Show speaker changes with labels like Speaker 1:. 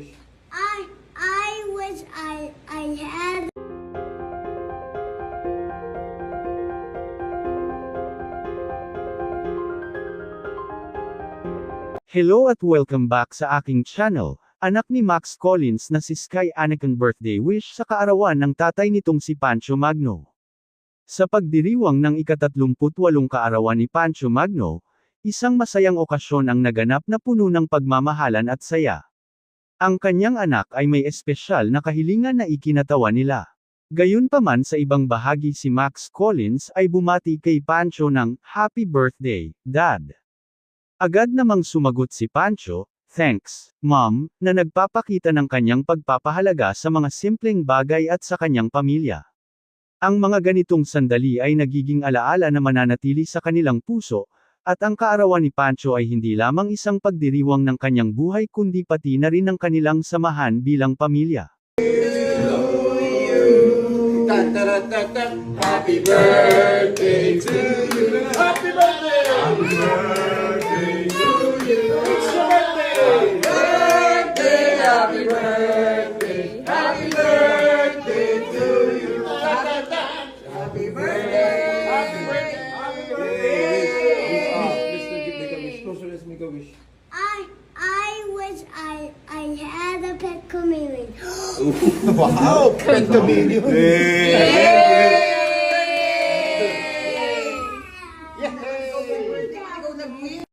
Speaker 1: wish.
Speaker 2: I I wish I I had
Speaker 3: Hello at welcome back sa aking channel. Anak ni Max Collins na si Sky Anakin birthday wish sa kaarawan ng tatay nitong si Pancho Magno. Sa pagdiriwang ng ikatatlumputwalong kaarawan ni Pancho Magno, isang masayang okasyon ang naganap na puno ng pagmamahalan at saya. Ang kanyang anak ay may espesyal na kahilingan na ikinatawa nila. Gayunpaman sa ibang bahagi si Max Collins ay bumati kay Pancho ng Happy Birthday, Dad. Agad namang sumagot si Pancho, Thanks, Mom, na nagpapakita ng kanyang pagpapahalaga sa mga simpleng bagay at sa kanyang pamilya. Ang mga ganitong sandali ay nagiging alaala na mananatili sa kanilang puso, at ang kaarawan ni Pancho ay hindi lamang isang pagdiriwang ng kanyang buhay kundi pati na rin ng kanilang samahan bilang pamilya.
Speaker 1: Happy birthday to you. Happy birthday. Happy birthday to you. It's your birthday. Birthday. Happy birthday. Happy birthday to you. Happy birthday.
Speaker 2: Chameleon.
Speaker 4: Uau, Pantominion!